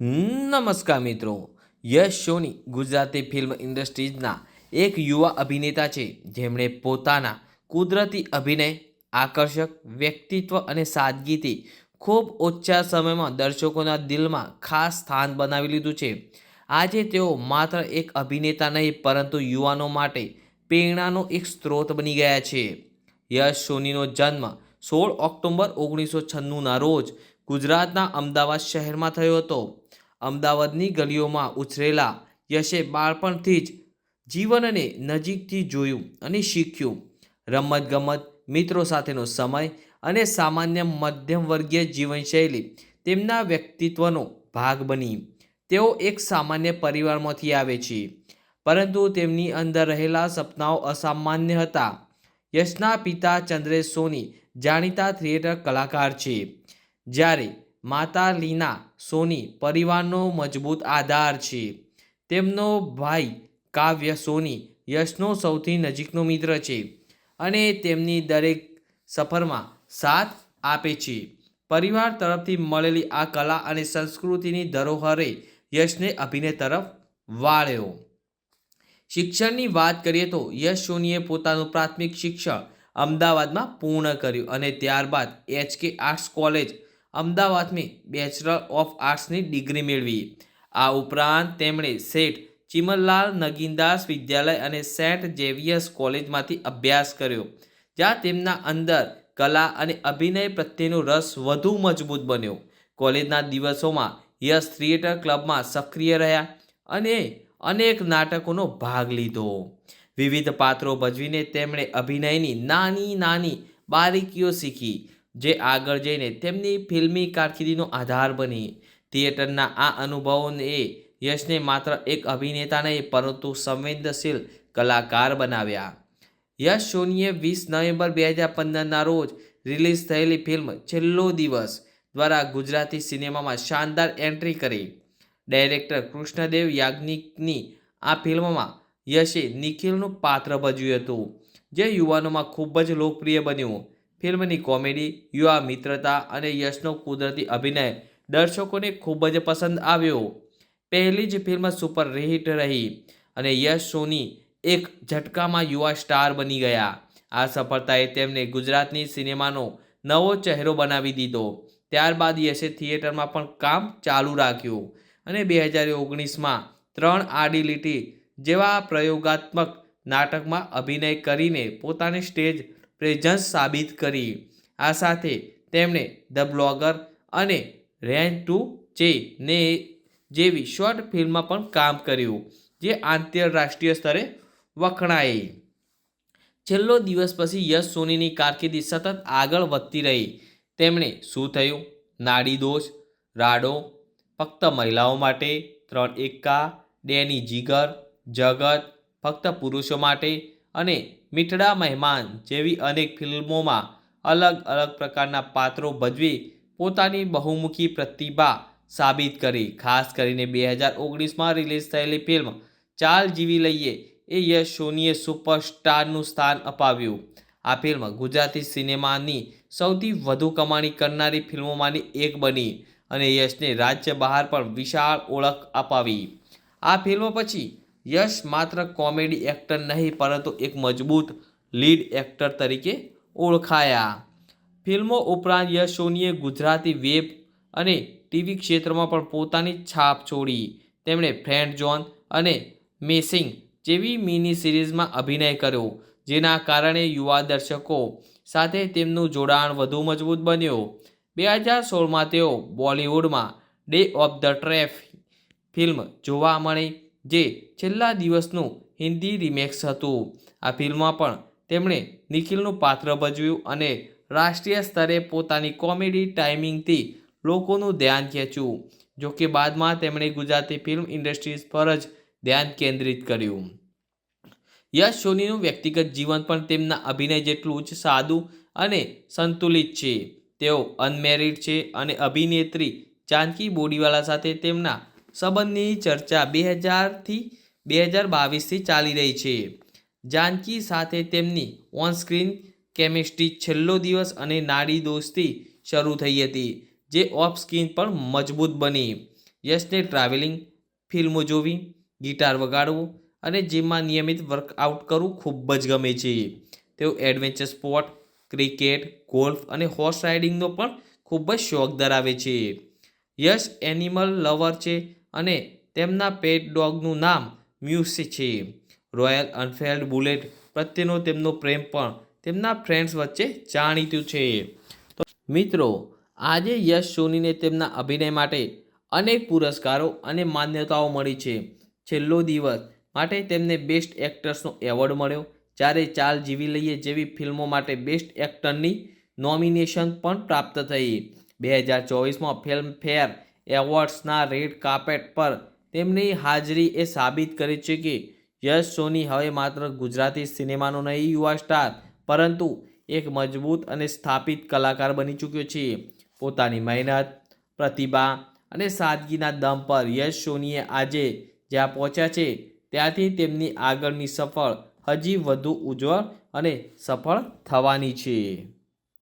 નમસ્કાર મિત્રો, યશ સોની ગુજરાતી ફિલ્મ ઇન્ડસ્ટ્રીઝના એક યુવા અભિનેતા છે. જેમણે પોતાના કુદરતી અભિનય, આકર્ષક વ્યક્તિત્વ અને સાદગીથી ખૂબ ઓછા સમયમાં દર્શકોના દિલમાં ખાસ સ્થાન બનાવી લીધું છે. આજે તેઓ માત્ર એક અભિનેતા નહીં, પરંતુ યુવાનો માટે પ્રેરણાનો એક સ્ત્રોત બની ગયા છે. યશ સોનીનો જન્મ સોળ ઓક્ટોબર ઓગણીસો છન્નુંના રોજ ગુજરાતના અમદાવાદ શહેરમાં થયો હતો. અમદાવાદની ગલીઓમાં ઉછરેલા યશે બાળપણથી જ જીવનને નજીકથી જોયું અને શીખ્યું. રમતગમત, મિત્રો સાથેનો સમય અને સામાન્ય મધ્યમવર્ગીય જીવનશૈલી તેમના વ્યક્તિત્વનો ભાગ બની. તેઓ એક સામાન્ય પરિવારમાંથી આવે છે. પરંતુ તેમની અંદર રહેલા સપનાઓ અસામાન્ય હતા. યશના પિતા ચંદ્રેશ સોની જાણીતા થિયેટર કલાકાર છે. જ્યારે માતા લીના, સોની, પરિવારનો મજબૂત આધાર છે. તેમનો ભાઈ કાવ્ય સોની, યશનો સૌથી નજીકનો મિત્ર છે અને તેમની દરેક સફરમાં સાથ આપે છે. પરિવાર તરફથી મળેલી આ કલા અને સંસ્કૃતિની ધરોહરે યશને અભિનય તરફ વાળ્યો. શિક્ષણની વાત કરીએ તો યશ સોનીએ પોતાનું પ્રાથમિક શિક્ષણ અમદાવાદમાં પૂર્ણ કર્યું અને ત્યારબાદ એચકે આર્ટ્સ કોલેજ અમદાવાદમાં બેચલર ઓફ આર્ટ્સની ડિગ્રી મેળવી. આ ઉપરાંત તેમણે શેઠ ચિમનલાલ નગીનદાસ વિદ્યાલય અને સેન્ટ ઝેવિયર્સ કોલેજમાંથી અભ્યાસ કર્યો, જ્યાં તેમના અંદર કલા અને અભિનય પ્રત્યેનો રસ વધુ મજબૂત બન્યો. કોલેજના દિવસોમાં યશ થિયેટર ક્લબમાં સક્રિય રહ્યા અને અનેક નાટકોનો ભાગ લીધો. વિવિધ પાત્રો ભજવીને તેમણે અભિનયની નાની નાની બારીકીઓ શીખી. જે આગળ જઈને તેમની ફિલ્મી કારકિર્દીનો આધાર બની. થિયેટરના આ અનુભવોને યશને માત્ર એક અભિનેતા નહીં, પરંતુ સંવેદનશીલ કલાકાર બનાવ્યા. યશ સોનીએ વીસ નવેમ્બર બે હજાર પંદરના રોજ રિલીઝ થયેલી ફિલ્મ છેલ્લો દિવસ દ્વારા ગુજરાતી સિનેમામાં શાનદાર એન્ટ્રી કરી. ડાયરેક્ટર કૃષ્ણદેવ યાજ્ઞિકની આ ફિલ્મમાં યશે નિખિલનું પાત્ર ભજવ્યું હતું, જે યુવાનોમાં ખૂબ જ લોકપ્રિય બન્યું. ફિલ્મની કોમેડી, યુવા મિત્રતા અને યશનો કુદરતી અભિનય દર્શકોને ખૂબ જ પસંદ આવ્યો. પહેલી જ ફિલ્મ સુપર હિટ રહી અને યશ સોની એક ઝટકામાં યુવા સ્ટાર બની ગયા. આ સફળતાએ તેમને ગુજરાતની સિનેમાનો નવો ચહેરો બનાવી દીધો. ત્યારબાદ યશે થિયેટરમાં પણ કામ ચાલુ રાખ્યું અને બે હજાર ઓગણીસમાં ત્રણ આડી લીટી જેવા પ્રયોગાત્મક નાટકમાં અભિનય કરીને પોતાની સ્ટેજ પ્રેઝન્સ સાબિત કરી. આ સાથે તેમણે ધ બ્લોગર અને રેન ટુ ચે ને જેવી શોર્ટ ફિલ્મમાં પણ કામ કર્યું, જે આંતરરાષ્ટ્રીય સ્તરે વખણાઈ. છેલ્લો દિવસ પછી યશ સોનીની કારકિર્દી સતત આગળ વધતી રહી. તેમણે શું થયું? નાડી દોષ, રાડો, ફક્ત મહિલાઓ માટે, ત્રણ એક્કા, ડેની જીગર, જગત, ફક્ત પુરુષો માટે અને મીઠડા મહેમાન જેવી અનેક ફિલ્મોમાં અલગ અલગ પ્રકારના પાત્રો ભજવી પોતાની બહુમુખી પ્રતિભા સાબિત કરી. ખાસ કરીને બે હજાર ઓગણીસમાં રિલીઝ થયેલી ફિલ્મ ચાલ જીવી લઈએ એ યશ સોનીએ સુપરસ્ટારનું સ્થાન અપાવ્યું. આ ફિલ્મ ગુજરાતી સિનેમાની સૌથી વધુ કમાણી કરનારી ફિલ્મોમાંની એક બની અને યશને રાજ્ય બહાર પણ વિશાળ ઓળખ અપાવી. આ ફિલ્મ પછી યશ માત્ર કોમેડી એક્ટર નહીં, પરંતુ એક મજબૂત લીડ એક્ટર તરીકે ઓળખાયા. ફિલ્મો ઉપરાંત યશ સોનીએ ગુજરાતી વેબ અને ટીવી ક્ષેત્રમાં પણ પોતાની છાપ છોડી. તેમણે ફ્રેન્ડ જોન અને મેસિંગ જેવી મિની સિરીઝમાં અભિનય કર્યો, જેના કારણે યુવા દર્શકો સાથે તેમનું જોડાણ વધુ મજબૂત બન્યું. બે હજાર સોળમાં તેઓ બોલિવૂડમાં ડે ઓફ ધ ટ્રેફ ફિલ્મ જોવા મળી. જે છેલ્લા દિવસનું હિન્દી રિમેક્સ હતું. આ ફિલ્મમાં પણ તેમણે નિખિલનું પાત્ર ભજવ્યું અને રાષ્ટ્રીય સ્તરે પોતાની કોમેડી ટાઈમિંગથી લોકોનું ધ્યાન ખેંચ્યું જોકે બાદમાં તેમણે ગુજરાતી ફિલ્મ ઇન્ડસ્ટ્રીઝ પર જ ધ્યાન કેન્દ્રિત કર્યું. યશ સોનીનું વ્યક્તિગત જીવન પણ તેમના અભિનય જેટલું જ સાદું અને સંતુલિત છે. તેઓ અનમેરિડ છે અને અભિનેત્રી જાનકી બોડીવાલા સાથે તેમના સંબંધની ચર્ચા બે હજારથી બે હજાર બાવીસથી ચાલી રહી છે. જાનકી સાથે તેમની ઓનસ્ક્રીન કેમિસ્ટ્રી છેલ્લો દિવસ અને નાડી દોસ્તી શરૂ થઈ હતી, જે ઓફ સ્ક્રીન પણ મજબૂત બની. યશને ટ્રાવેલિંગ ફિલ્મો જોવી, ગિટાર વગાડવું અને જીમમાં નિયમિત વર્કઆઉટ કરવું ખૂબ જ ગમે છે. તેઓ એડવેન્ચર સ્પોર્ટ, ક્રિકેટ, ગોલ્ફ અને હોર્સ રાઇડિંગનો પણ ખૂબ જ શોખ ધરાવે છે. યશ એનિમલ લવર છે અને તેમના પેટ ડોગનું નામ મ્યુસ છે. રોયલ અનફિલ્ડ બુલેટ પ્રત્યેનો તેમનો પ્રેમ પણ તેમના ફ્રેન્ડ્સ વચ્ચે જાણીતું છે. તો મિત્રો, આજે યશ સોનીને તેમના અભિનય માટે અનેક પુરસ્કારો અને માન્યતાઓ મળી છે. છેલ્લો દિવસ માટે તેમને બેસ્ટ એક્ટર્સનો એવોર્ડ મળ્યો. જ્યારે ચાલ જીવી લઈએ જેવી ફિલ્મો માટે બેસ્ટ એક્ટરની નોમિનેશન પણ પ્રાપ્ત થઈ. બે હજાર ચોવીસમાં ફિલ્મફેર એવોર્ડ્સના રેડ કાર્પેટ પર તેમની હાજરી એ સાબિત કરી છે કે યશ સોની હવે માત્ર ગુજરાતી સિનેમાનો નહીં, યુવા સ્ટાર, પરંતુ એક મજબૂત અને સ્થાપિત કલાકાર બની ચૂક્યો છે. પોતાની મહેનત, પ્રતિભા અને સાદગીના દમ પર યશ સોનીએ આજે જ્યાં પહોંચ્યા છે, ત્યાંથી તેમની આગળની સફળ, હજી વધુ ઉજ્જવળ અને સફળ થવાની છે.